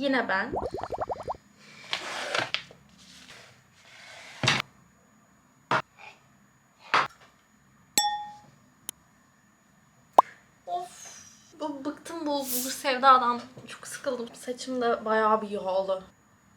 Yine ben. Of. Bu bıktım bu, bu sevdadan. Çok sıkıldım. Saçım da bayağı bir yağlı.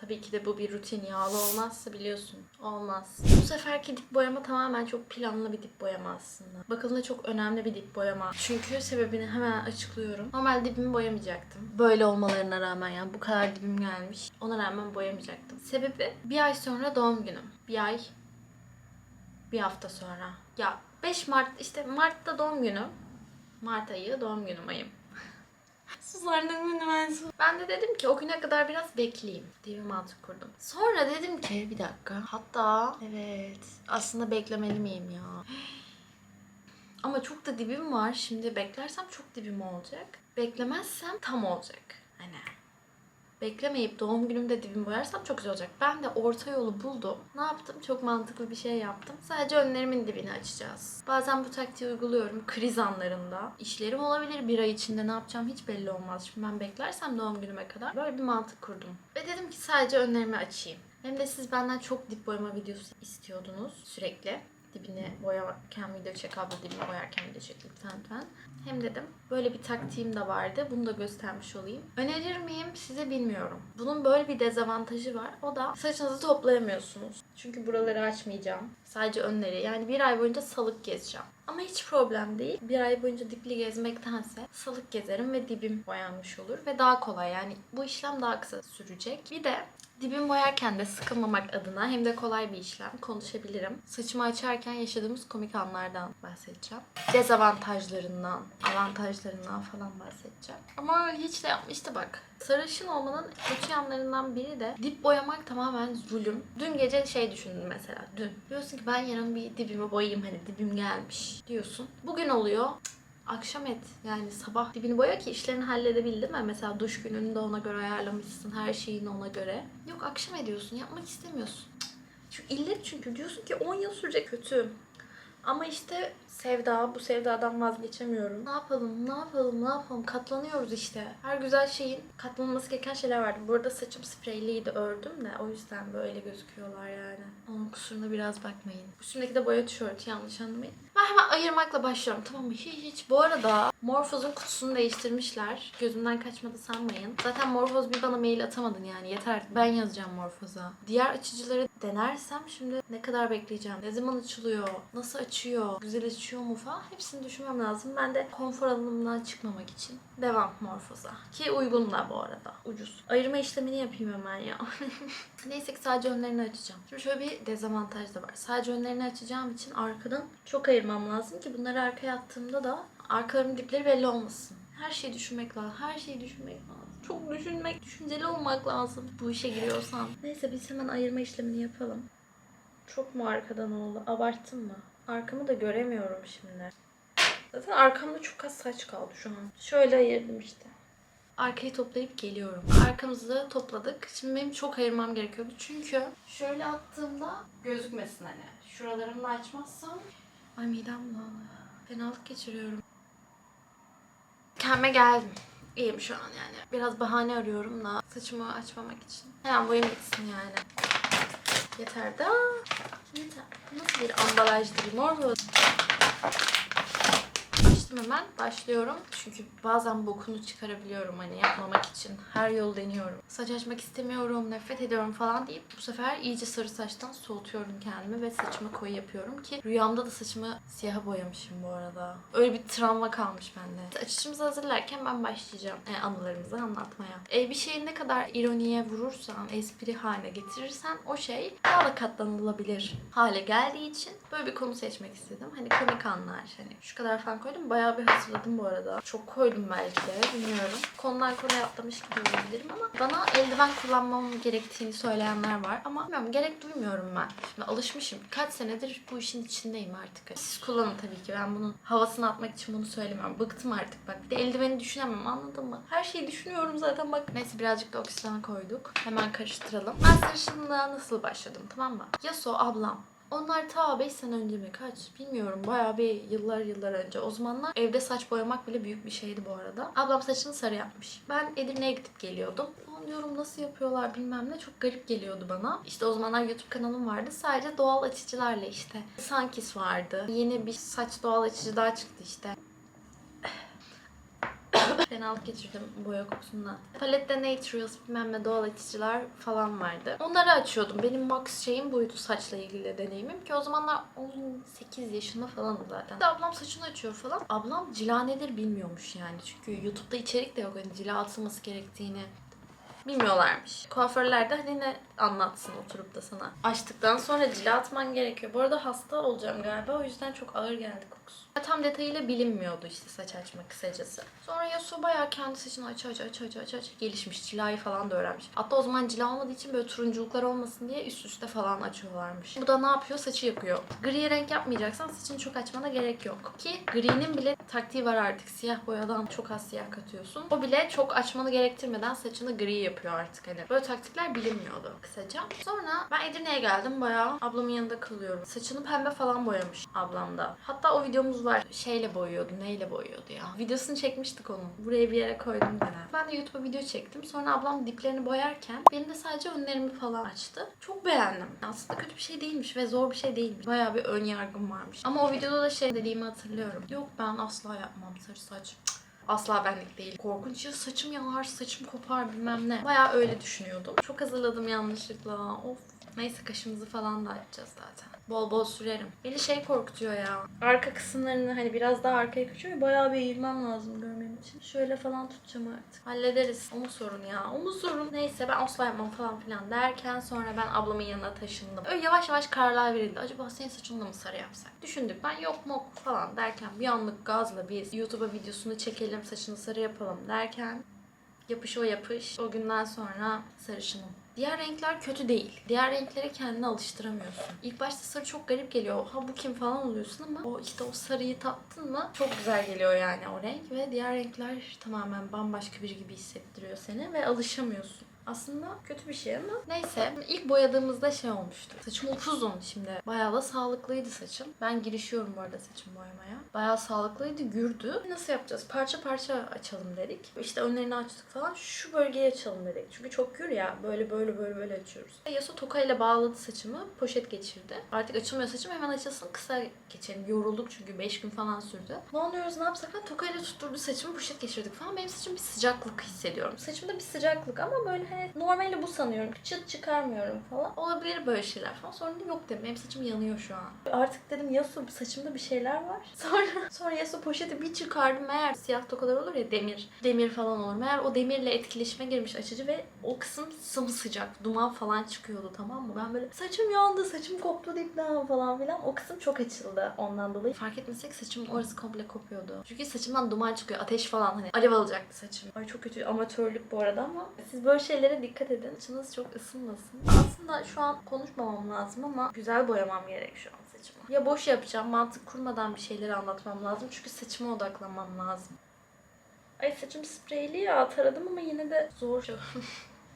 Tabii ki de bu bir rutin yağlı olmazsa biliyorsun. Olmaz. Bu seferki dip boyama tamamen çok planlı bir dip boyama aslında. Bakımda çok önemli bir dip boyama. Çünkü sebebini hemen açıklıyorum. Normal dibimi boyamayacaktım. Böyle olmalarına rağmen yani bu kadar dibim gelmiş. Ona rağmen boyamayacaktım. Sebebi bir ay sonra doğum günüm. Bir ay bir hafta sonra. Ya 5 Mart işte Mart'ta doğum günüm. Mart ayı doğum günüm ayım. Susardım ben Ben de dedim ki o güne kadar biraz bekleyeyim diye bir mantık kurdum. Sonra dedim ki bir dakika. Hatta evet aslında beklemeli miyim ya? Ama çok da dibim var. Şimdi beklersem çok dibim olacak. Beklemezsem tam olacak. Hani beklemeyip doğum günümde dibimi boyarsam çok güzel olacak. Ben de orta yolu buldum. Ne yaptım? Çok mantıklı bir şey yaptım. Sadece önlerimin dibini açacağız. Bazen bu taktiği uyguluyorum kriz anlarında. İşlerim olabilir bir ay içinde ne yapacağım hiç belli olmaz. Şimdi ben beklersem doğum günüme kadar böyle bir mantık kurdum. Ve dedim ki sadece önlerimi açayım. Hem de siz benden çok dip boyama videosu istiyordunuz sürekli. Dibini boyarken video çek abla dibini boyarken video çek lütfen lütfen. Hem dedim böyle bir taktiğim de vardı. Bunu da göstermiş olayım. Önerir miyim size bilmiyorum. Bunun böyle bir dezavantajı var. O da saçınızı toplayamıyorsunuz. Çünkü buraları açmayacağım. Sadece önleri. Yani bir ay boyunca salık gezeceğim. Ama hiç problem değil. Bir ay boyunca dipli gezmektense salık gezerim ve dibim boyanmış olur. Ve daha kolay yani bu işlem daha kısa sürecek. Bir de Dibimi boyarken de sıkılmamak adına hem de kolay bir işlem konuşabilirim. Saçımı açarken yaşadığımız komik anlardan bahsedeceğim. Dezavantajlarından, avantajlarından falan bahsedeceğim. Ama hiç de yapmıştı bak. Sarışın olmanın kötü yanlarından biri de dip boyamak tamamen zulüm. Dün gece şey düşündüm mesela dün. Diyorsun ki ben yarın bir dibimi boyayayım hani dibim gelmiş diyorsun. Bugün oluyor. Akşam et. Yani sabah dibini boya ki işlerini halledebildin mi? Mesela duş gününü de ona göre ayarlamışsın. Her şeyini ona göre. Yok akşam ediyorsun. Yapmak istemiyorsun. Çünkü illet çünkü. Diyorsun ki 10 yıl sürecek kötü. Ama işte sevda, bu sevdadan vazgeçemiyorum. Ne yapalım, ne yapalım, ne yapalım? Katlanıyoruz işte. Her güzel şeyin katlanılması gereken şeyler vardı. Burada saçım spreyliydi, ördüm de o yüzden böyle gözüküyorlar yani. Onun kusuruna biraz bakmayın. Üstümdeki de boya tişörtü yanlış anlamayın. Ben hemen ayırmakla başlıyorum tamam mı? Hiç hiç. Bu arada Morphos'un kutusunu değiştirmişler. Gözümden kaçmadı sanmayın. Zaten Morphos bir bana mail atamadın yani. Yeter artık ben yazacağım Morphos'a. Diğer açıcıları denersem şimdi ne kadar bekleyeceğim? Ne zaman açılıyor? Nasıl açıyor? Güzel açıyor mu falan? Hepsini düşünmem lazım. Ben de konfor alanımdan çıkmamak için devam Morphos'a. Ki uygun da bu arada. Ucuz. Ayırma işlemini yapayım hemen ya. Neyse ki sadece önlerini açacağım. Şimdi şöyle bir dezavantaj da var. Sadece önlerini açacağım için arkadan çok ayırmam lazım ki bunları arkaya attığımda da arkalarının dipleri belli olmasın. Her şeyi düşünmek lazım. Her şeyi düşünmek lazım. Çok düşünmek, düşünceli olmak lazım bu işe giriyorsan. Neyse biz hemen ayırma işlemini yapalım. Çok mu arkadan oldu? Abarttım mı? Arkamı da göremiyorum şimdi. Zaten arkamda çok az saç kaldı şu an. Şöyle ayırdım işte. Arkayı toplayıp geliyorum. Arkamızı topladık. Şimdi benim çok ayırmam gerekiyordu. Çünkü şöyle attığımda gözükmesin hani. Şuralarımı açmazsam ay midem bulanıyor. Fenalık geçiriyorum. Kendime geldim. İyiyim şu an yani. Biraz bahane arıyorum da saçımı açmamak için. Hemen boyum bitsin yani. Yeter da. Nasıl bir ambalajdı bir mor hemen. Başlıyorum. Çünkü bazen bokunu çıkarabiliyorum hani yapmamak için. Her yolu deniyorum. Saç açmak istemiyorum, nefret ediyorum falan deyip bu sefer iyice sarı saçtan soğutuyorum kendimi ve saçımı koyu yapıyorum ki rüyamda da saçımı siyaha boyamışım bu arada. Öyle bir travma kalmış bende. Açışımızı hazırlarken ben başlayacağım e, anılarımızı anlatmaya. E, bir şeyi ne kadar ironiye vurursan, espri haline getirirsen o şey daha da katlanılabilir hale geldiği için böyle bir konu seçmek istedim. Hani komik anlar. Hani şu kadar falan koydum. Bayağı bir hazırladım bu arada. Çok koydum belki de. Bilmiyorum. Konudan konuya atlamış gibi olabilirim ama bana eldiven kullanmam gerektiğini söyleyenler var. Ama bilmiyorum gerek duymuyorum ben. Şimdi alışmışım. Kaç senedir bu işin içindeyim artık. Siz kullanın tabii ki. Ben bunun havasını atmak için bunu söylemiyorum. Bıktım artık bak. Bir de eldiveni düşünemem anladın mı? Her şeyi düşünüyorum zaten bak. Neyse birazcık da oksijen koyduk. Hemen karıştıralım. Ben sarışınlığa nasıl başladım tamam mı? Yaso ablam Onlar ta 5 sene önce mi kaç bilmiyorum bayağı bir yıllar yıllar önce. O zamanlar evde saç boyamak bile büyük bir şeydi bu arada. Ablam saçını sarı yapmış. Ben Edirne'ye gidip geliyordum. Ulan diyorum nasıl yapıyorlar bilmem ne çok garip geliyordu bana. İşte o zamanlar YouTube kanalım vardı. Sadece doğal açıcılarla işte. Sunkist vardı. Yeni bir saç doğal açıcı daha çıktı işte. Fenalık geçirdim boya kokusundan. Palette Naturals bilmem ne doğal açıcılar falan vardı. Onları açıyordum. Benim max şeyim buydu saçla ilgili deneyimim. Ki o zamanlar 18 yaşında falanım zaten. Ablam saçını açıyor falan. Ablam cila nedir bilmiyormuş yani. Çünkü YouTube'da içerik de yok. Hani cila atılması gerektiğini bilmiyorlarmış. Kuaförler de hani ne anlatsın oturup da sana. Açtıktan sonra cila atman gerekiyor. Bu arada hasta olacağım galiba. O yüzden çok ağır geldi. Tam detayıyla bilinmiyordu işte saç açma kısacası. Sonra Yasuo bayağı kendi saçını aç aç aç aç aç aç gelişmiş. Cilayı falan da öğrenmiş. Hatta o zaman cila olmadığı için böyle turunculuklar olmasın diye üst üste falan açıyorlarmış. Bu da ne yapıyor? Saçı yakıyor. Gri renk yapmayacaksan saçını çok açmana gerek yok. Ki gri'nin bile taktiği var artık. Siyah boyadan çok az siyah katıyorsun. O bile çok açmanı gerektirmeden saçını gri yapıyor artık hani. Böyle taktikler bilinmiyordu kısaca. Sonra ben Edirne'ye geldim. Bayağı ablamın yanında kalıyorum. Saçını pembe falan boyamış ablam da. Hatta o videomuz var. Şeyle boyuyordu. Neyle boyuyordu ya? Videosunu çekmiştik onun. Buraya bir yere koydum ben. Ben de YouTube'a video çektim. Sonra ablam diplerini boyarken benim de sadece önlerimi falan açtı. Çok beğendim. Aslında kötü bir şey değilmiş ve zor bir şey değilmiş. Bayağı bir ön yargım varmış. Ama o videoda da şey dediğimi hatırlıyorum. Yok ben asla yapmam sarı saç. Asla benlik değil. Korkunç ya saçım yanar, saçım kopar bilmem ne. Bayağı öyle düşünüyordum. Çok hazırladım yanlışlıkla. Of. Neyse kaşımızı falan da açacağız zaten. Bol bol sürerim. Beni şey korkutuyor ya. Arka kısımlarını hani biraz daha arkaya kaçıyor. Bayağı bir eğilmem lazım görmem için. Şöyle falan tutacağım artık. Hallederiz. O mu sorun ya? O mu sorun? Neyse ben asla yapmam falan filan derken sonra ben ablamın yanına taşındım. Öyle yavaş yavaş kararlar verildi. Acaba senin saçını da mı sarı yapsak? Düşündük ben yok mok falan derken bir anlık gazla biz YouTube'a videosunu çekelim saçını sarı yapalım derken yapış o yapış. O günden sonra sarışınım. Diğer renkler kötü değil. Diğer renklere kendini alıştıramıyorsun. İlk başta sarı çok garip geliyor. Ha bu kim falan oluyorsun ama o işte o sarıyı tattın mı çok güzel geliyor yani o renk ve diğer renkler tamamen bambaşka biri gibi hissettiriyor seni ve alışamıyorsun. Aslında kötü bir şey ama neyse. İlk boyadığımızda şey olmuştu. Saçım upuzun şimdi. Bayağı da sağlıklıydı saçım. Ben girişiyorum bu arada saçım boyamaya. Bayağı sağlıklıydı, gürdü. Nasıl yapacağız? Parça parça açalım dedik. İşte önlerini açtık falan. Şu bölgeyi açalım dedik. Çünkü çok gür ya. Böyle böyle böyle böyle açıyoruz. Yasu tokayla bağladı saçımı. Poşet geçirdi. Artık açılmıyor saçım. Hemen açılsın. Kısa geçelim. Yorulduk çünkü 5 gün falan sürdü. Ne oluyoruz ne yapsak falan. Tokayla tutturdu saçımı. Poşet geçirdik falan. Benim saçım bir sıcaklık hissediyorum. Saçımda bir sıcaklık ama böyle hani normali bu sanıyorum. Çıt çıkarmıyorum falan. Olabilir böyle şeyler falan. Sonra dedim yok dedim. Benim saçım yanıyor şu an. Artık dedim Yasu saçımda bir şeyler var. Sonra sonra Yasu poşeti bir çıkardım. Meğer siyah tokalar olur ya demir. Demir falan olur. Meğer o demirle etkileşime girmiş açıcı ve o kısım sımsıcak. Duman falan çıkıyordu tamam mı? Ben böyle saçım yandı, saçım koptu dipten falan filan. O kısım çok açıldı ondan dolayı. Fark etmesek saçımın orası komple kopuyordu. Çünkü saçımdan duman çıkıyor. Ateş falan hani alev alacaktı saçım. Ay çok kötü amatörlük bu arada ama siz böyle şeylere dikkat edin. Saçınız çok ısınmasın. Aslında şu an konuşmamam lazım ama güzel boyamam gerek şu an saçımı. Ya boş yapacağım, mantık kurmadan bir şeyleri anlatmam lazım. Çünkü saçıma odaklanmam lazım. Ay saçım spreyli ya taradım ama yine de zor.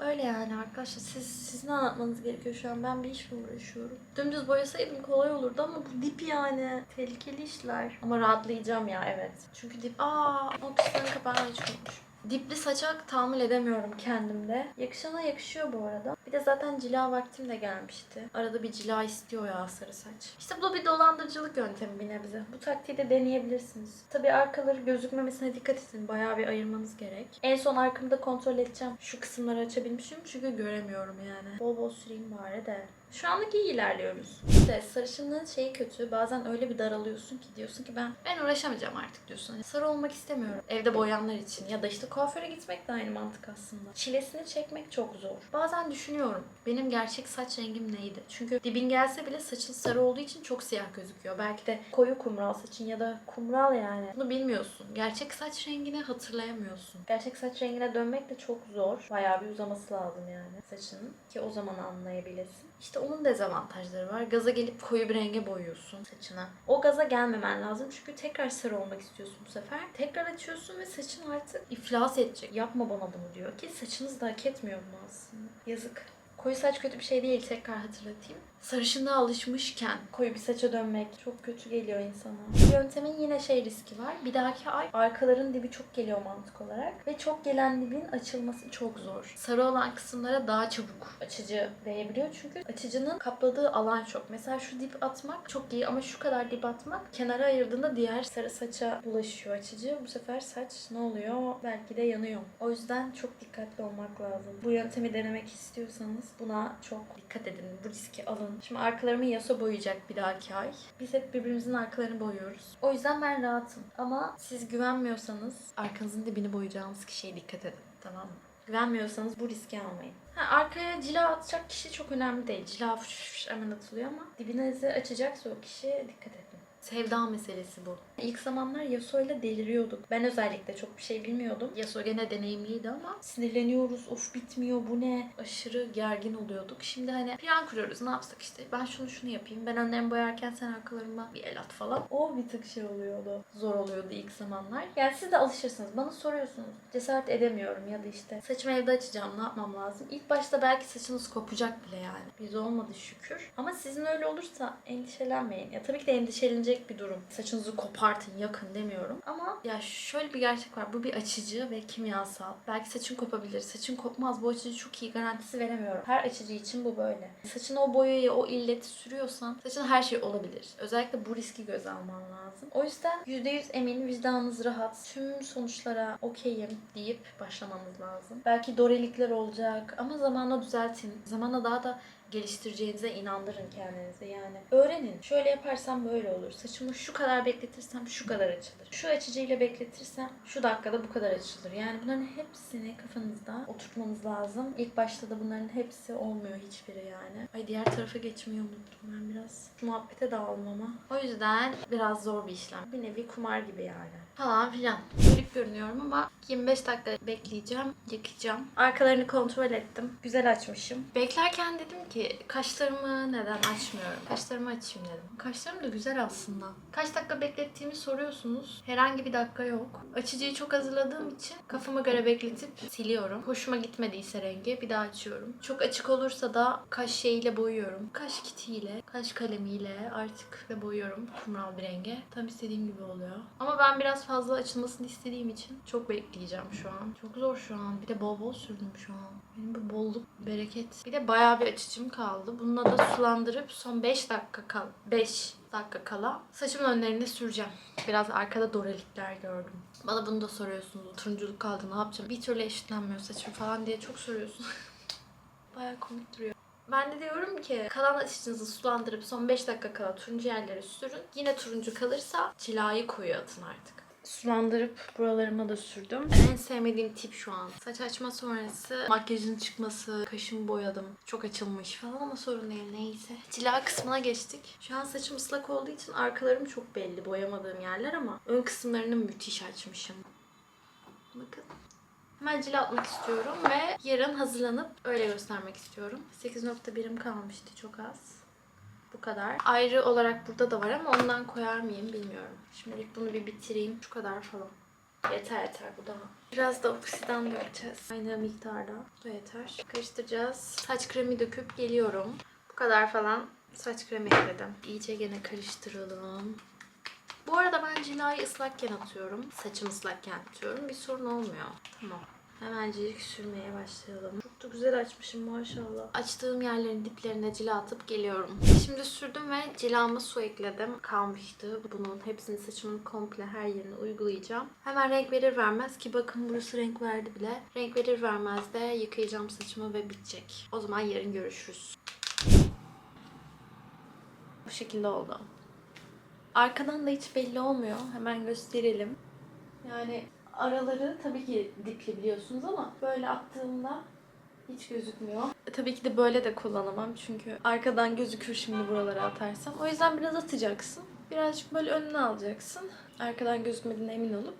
Öyle yani arkadaşlar siz, siz anlatmanız gerekiyor şu an? Ben bir işle uğraşıyorum. Dümdüz boyasaydım kolay olurdu ama bu dip yani. Tehlikeli işler. Ama rahatlayacağım ya evet. Çünkü dip... Aa, o kapağını hiç unutmuşum. Dipli saça tahammül edemiyorum kendimde. Yakışana yakışıyor bu arada. Bir de zaten cila vaktim de gelmişti. Arada bir cila istiyor ya sarı saç. İşte bu da bir dolandırıcılık yöntemi bir nebze. Bu taktiği de deneyebilirsiniz. Tabii arkaları gözükmemesine dikkat edin. Bayağı bir ayırmanız gerek. En son arkamda kontrol edeceğim. Şu kısımları açabilmişim çünkü göremiyorum yani. Bol bol süreyim bari de. Şu anlık iyi ilerliyoruz. İşte sarışınlığın şeyi kötü. Bazen öyle bir daralıyorsun ki diyorsun ki ben ben uğraşamayacağım artık diyorsun. Hani sarı olmak istemiyorum. Evde boyanlar için ya da işte kuaföre gitmek de aynı mantık aslında. Çilesini çekmek çok zor. Bazen düşünüyorum benim gerçek saç rengim neydi? Çünkü dibin gelse bile saçın sarı olduğu için çok siyah gözüküyor. Belki de koyu kumral saçın ya da kumral yani. Bunu bilmiyorsun. Gerçek saç rengini hatırlayamıyorsun. Gerçek saç rengine dönmek de çok zor. Bayağı bir uzaması lazım yani saçının ki o zaman anlayabilesin. İşte onun dezavantajları var. Gaza gelip koyu bir renge boyuyorsun saçına. O gaza gelmemen lazım çünkü tekrar sarı olmak istiyorsun bu sefer. Tekrar açıyorsun ve saçın artık iflas edecek. Yapma bana bunu diyor ki saçınız da hak etmiyor bunu aslında. Yazık. Koyu saç kötü bir şey değil tekrar hatırlatayım. Sarışınlığa alışmışken koyu bir saça dönmek çok kötü geliyor insana. Bu yöntemin yine şey riski var. Bir dahaki ay arkaların dibi çok geliyor mantık olarak. Ve çok gelen dibin açılması çok zor. Sarı olan kısımlara daha çabuk açıcı değebiliyor. Çünkü açıcının kapladığı alan çok. Mesela şu dip atmak çok iyi ama şu kadar dip atmak kenara ayırdığında diğer sarı saça bulaşıyor açıcı. Bu sefer saç ne oluyor? Belki de yanıyor. O yüzden çok dikkatli olmak lazım. Bu yöntemi denemek istiyorsanız buna çok dikkat edin. Bu riski alın. Şimdi arkalarımı Yaso boyayacak bir dahaki ay. Biz hep birbirimizin arkalarını boyuyoruz. O yüzden ben rahatım. Ama siz güvenmiyorsanız arkanızın dibini boyayacağınız kişiye dikkat edin. Tamam mı? Güvenmiyorsanız bu riski almayın. Ha, arkaya cila atacak kişi çok önemli değil. Cila fış fış hemen atılıyor ama dibinizi açacaksa o kişiye dikkat edin. Sevda meselesi bu. İlk zamanlar Yasuo'yla deliriyorduk. Ben özellikle çok bir şey bilmiyordum. Yasuo gene deneyimliydi ama sinirleniyoruz. Of bitmiyor bu ne? Aşırı gergin oluyorduk. Şimdi hani plan kuruyoruz. Ne yapsak işte. Ben şunu şunu yapayım. Ben önlerimi boyarken sen arkalarıma bir el at falan. O bir tık şey oluyordu. Zor oluyordu ilk zamanlar. Yani siz de alışırsınız. Bana soruyorsunuz. Cesaret edemiyorum ya da işte saçımı evde açacağım. Ne yapmam lazım? İlk başta belki saçınız kopacak bile yani. Biz olmadı şükür. Ama sizin öyle olursa endişelenmeyin. Ya tabii ki de endişelenecek bir durum. Saçınızı kopartın, yakın demiyorum. Ama ya şöyle bir gerçek var. Bu bir açıcı ve kimyasal. Belki saçın kopabilir. Saçın kopmaz. Bu açıcı çok iyi garantisi veremiyorum. Her açıcı için bu böyle. Saçına o boyayı, o illeti sürüyorsan saçın her şey olabilir. Özellikle bu riski göze alman lazım. O yüzden %100 emin, vicdanınız rahat. Tüm sonuçlara okeyim deyip başlamanız lazım. Belki dorelikler olacak ama zamanla düzeltin. Zamanla daha da geliştireceğinize inandırın kendinize yani. Öğrenin. Şöyle yaparsam böyle olur. Saçımı şu kadar bekletirsem şu kadar açılır. Şu açıcıyla bekletirsem şu dakikada bu kadar açılır. Yani bunların hepsini kafanızda oturtmanız lazım. İlk başta da bunların hepsi olmuyor hiçbiri yani. Ay diğer tarafa geçmeyi unuttum ben biraz. Şu muhabbete dağıldım ama. O yüzden biraz zor bir işlem. Bir nevi kumar gibi yani. Falan filan. Garip görünüyorum ama 25 dakika bekleyeceğim. Yıkayacağım. Arkalarını kontrol ettim. Güzel açmışım. Beklerken dedim ki kaşlarımı neden açmıyorum? Kaşlarımı açayım dedim. Kaşlarım da güzel aslında. Kaç dakika beklettiğimi soruyorsunuz. Herhangi bir dakika yok. Açıcıyı çok hazırladığım için kafama göre bekletip siliyorum. Hoşuma gitmediyse rengi bir daha açıyorum. Çok açık olursa da kaş şeyiyle boyuyorum. Kaş kitiyle, kaş kalemiyle artık ve boyuyorum kumral bir renge. Tam istediğim gibi oluyor. Ama ben biraz fazla açılmasını istediğim için çok bekleyeceğim şu an. Çok zor şu an. Bir de bol bol sürdüm şu an. Benim bu bolluk, bereket. Bir de bayağı bir açıcım kaldı. Bununla da sulandırıp son 5 dakika kal 5 dakika kala saçımın önlerine süreceğim. Biraz arkada dorelikler gördüm. Bana bunu da soruyorsunuz. Turunculuk kaldı ne yapacağım? Bir türlü eşitlenmiyor saçım falan diye çok soruyorsun. bayağı komik duruyor. Ben de diyorum ki kalan açıcınızı sulandırıp son 5 dakika kala turuncu yerlere sürün. Yine turuncu kalırsa cilayı koyu atın artık. Sulandırıp buralarıma da sürdüm. En sevmediğim tip şu an. Saç açma sonrası makyajın çıkması, kaşımı boyadım. Çok açılmış falan ama sorun değil neyse. Cila kısmına geçtik. Şu an saçım ıslak olduğu için arkalarım çok belli boyamadığım yerler ama ön kısımlarını müthiş açmışım. Bakın. Hemen cila atmak istiyorum ve yarın hazırlanıp öyle göstermek istiyorum. 8.1'im kalmıştı çok az. Bu kadar. Ayrı olarak burada da var ama ondan koyar mıyım bilmiyorum. Şimdilik bunu bir bitireyim. Şu kadar falan. Yeter yeter bu daha. Biraz da oksidan dökeceğiz. Aynı miktarda. Bu yeter. Karıştıracağız. Saç kremi döküp geliyorum. Bu kadar falan saç kremi ekledim. İyice gene karıştıralım. Bu arada ben cilayı ıslakken atıyorum. Saçım ıslakken atıyorum. Bir sorun olmuyor. Tamam. Hemencik sürmeye başlayalım. Çok da güzel açmışım maşallah. Açtığım yerlerin diplerine cila atıp geliyorum. Şimdi sürdüm ve cilama su ekledim. Kalmıştı. Bunun hepsini saçımın komple her yerine uygulayacağım. Hemen renk verir vermez ki bakın burası renk verdi bile. Renk verir vermez de yıkayacağım saçımı ve bitecek. O zaman yarın görüşürüz. Bu şekilde oldu. Arkadan da hiç belli olmuyor. Hemen gösterelim. Yani araları tabii ki dipli biliyorsunuz ama böyle attığımda hiç gözükmüyor. E, tabii ki de böyle de kullanamam çünkü arkadan gözükür şimdi buralara atarsam. O yüzden biraz atacaksın. Birazcık böyle önüne alacaksın. Arkadan gözükmediğine emin olup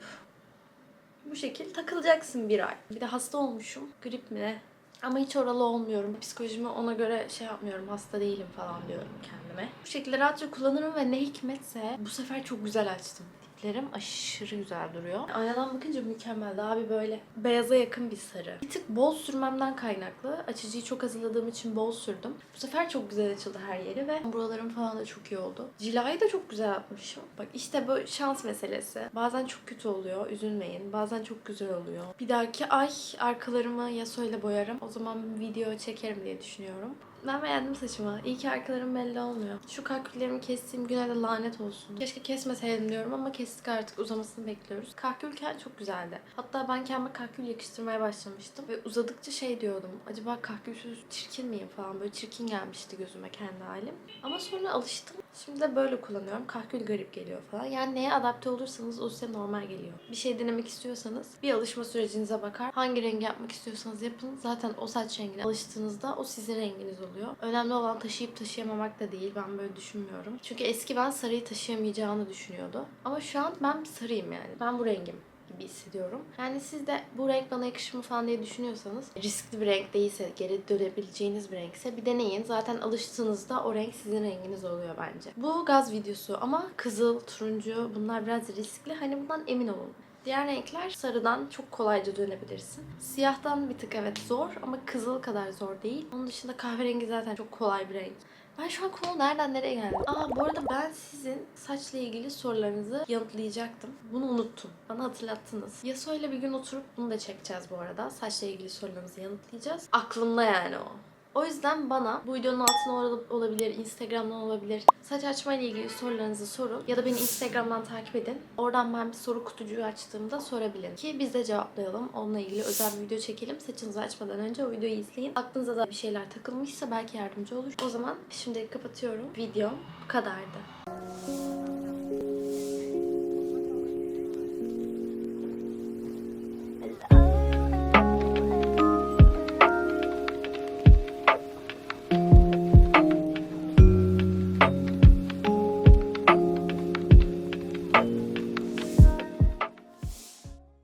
bu şekil takılacaksın bir ay. Bir de hasta olmuşum. Grip mi ne? Ama hiç oralı olmuyorum. Psikolojimi ona göre şey yapmıyorum. Hasta değilim falan diyorum kendime. Bu şekilde rahatça kullanırım ve ne hikmetse bu sefer çok güzel açtım. Kirpiklerim aşırı güzel duruyor. Aynadan bakınca mükemmel. Daha bir böyle beyaza yakın bir sarı. Bir tık bol sürmemden kaynaklı. Açıcıyı çok hazırladığım için bol sürdüm. Bu sefer çok güzel açıldı her yeri ve buralarım falan da çok iyi oldu. Cilayı da çok güzel yapmışım. Bak işte bu şans meselesi. Bazen çok kötü oluyor. Üzülmeyin. Bazen çok güzel oluyor. Bir dahaki ay arkalarımı Yasuo'yla boyarım. O zaman video çekerim diye düşünüyorum. Ben beğendim saçımı. İyi ki arkalarım belli olmuyor. Şu kahküllerimi kestiğim güne de lanet olsun. Keşke kesmeseydim diyorum ama kestik artık uzamasını bekliyoruz. Kahkülken çok güzeldi. Hatta ben kendime kahkül yakıştırmaya başlamıştım. Ve uzadıkça şey diyordum. Acaba kahkülsüz çirkin miyim falan. Böyle çirkin gelmişti gözüme kendi halim. Ama sonra alıştım. Şimdi de böyle kullanıyorum. Kahkül garip geliyor falan. Yani neye adapte olursanız o size normal geliyor. Bir şey denemek istiyorsanız bir alışma sürecinize bakar. Hangi rengi yapmak istiyorsanız yapın. Zaten o saç rengine alıştığınızda o sizin renginiz oluyor. Önemli olan taşıyıp taşıyamamak da değil. Ben böyle düşünmüyorum. Çünkü eski ben sarıyı taşıyamayacağını düşünüyordu. Ama şu an ben sarıyım yani. Ben bu rengim gibi hissediyorum. Yani siz de bu renk bana yakışır mı falan diye düşünüyorsanız riskli bir renk değilse, geri dönebileceğiniz bir renkse bir deneyin. Zaten alıştığınızda o renk sizin renginiz oluyor bence. Bu gaz videosu ama kızıl, turuncu bunlar biraz riskli. Hani bundan emin olun. Diğer renkler sarıdan çok kolayca dönebilirsin. Siyahtan bir tık evet zor ama kızıl kadar zor değil. Onun dışında kahverengi zaten çok kolay bir renk. Ben şu an konu nereden nereye geldim? Aa bu arada ben sizin saçla ilgili sorularınızı yanıtlayacaktım. Bunu unuttum. Bana hatırlattınız. Yasoyla bir gün oturup bunu da çekeceğiz bu arada. Saçla ilgili sorularınızı yanıtlayacağız. Aklımda yani o. O yüzden bana bu videonun altına ol- olabilir, Instagram'dan olabilir. Saç açma ile ilgili sorularınızı sorun. Ya da beni Instagram'dan takip edin. Oradan ben bir soru kutucuğu açtığımda sorabilin. Ki biz de cevaplayalım. Onunla ilgili özel bir video çekelim. Saçınızı açmadan önce o videoyu izleyin. Aklınıza da bir şeyler takılmışsa belki yardımcı olur. O zaman şimdilik kapatıyorum. Videom bu kadardı.